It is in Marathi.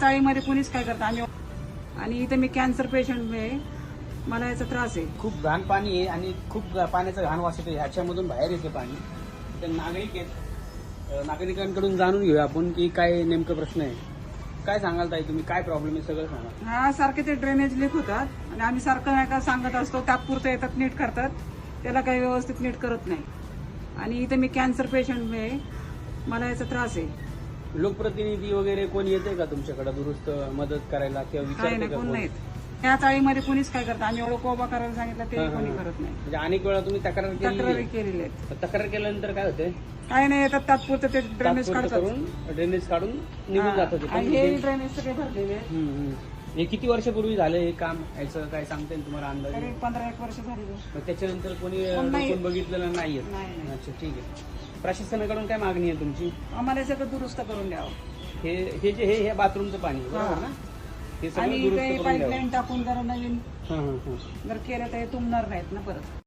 चाळीमध्ये कुणीच काय करतं आम्ही आणि इथं मी कॅन्सर पेशंट आहे. मला याचा त्रास आहे. खूप घाण पाणी आहे आणि खूप पाण्याचा घाण वास येतो ह्याच्यामधून बाहेर येते पाणी. तर नागरिक आहेत. नागरिकांकडून जाणून घेऊया आपण की काय नेमकं प्रश्न आहे. काय सांगाल ताई तुम्ही? काय प्रॉब्लेम आहे? सगळं सांगा. हा सारखे ते ड्रेनेज लीक होतात आणि आम्ही सारखं नाही का सांगत असतो तात्पुरतं येतात नीट करतात. त्याला काही व्यवस्थित नीट करत नाही. आणि इथं मी कॅन्सर पेशंट आहे. मला याचा त्रास आहे. लोकप्रतिनिधी वगैरे कोण येते का तुमच्याकडे दुरुस्त मदत करायला किंवा काय विचारते नाही का कोण कोण? नाहीत. त्या चाळीमध्ये कुणीच काय करतं आम्ही एवढं कोबा करायला सांगितलं ते हा, कोणी हा. करत नाही. म्हणजे अनेक वेळा तुम्ही तक्रार तक्रारी केली आहेत. तक्रार केल्यानंतर काय होते काय नाही येतात तात्पुरतं ते ड्रेनेज तात्पुरतं काढतात. करून ड्रेनेज काढून निघून. जात होते आणि पण हे हे- ड्रेनेज सगळे भरलेले आहेत. हम्म, हम्म. हे किती वर्षापूर्वी झालं हे काम? याचं काय सांगता येईल तुम्हाला अंदाज? तरी पंधरा एक वर्ष झाली. त्याच्यानंतर कोणी नाही. बघितलेलं नाहीये. नाही नाही. अच्छा ठीक आहे. प्रशासनाकडून काय मागणी आहे तुमची? आम्हाला सगळं दुरुस्त करून द्यावं. हे हे जे हे हे बाथरूमचं पाणी आहे, बरोबर हा. ना? हे सगळं आणि दुरुस्त काही करून द्यावं. पाईपलाईन टाकून जरा नवीन हां हां हां. जर केलं तर हे तुंबणार नाहीत ना परत.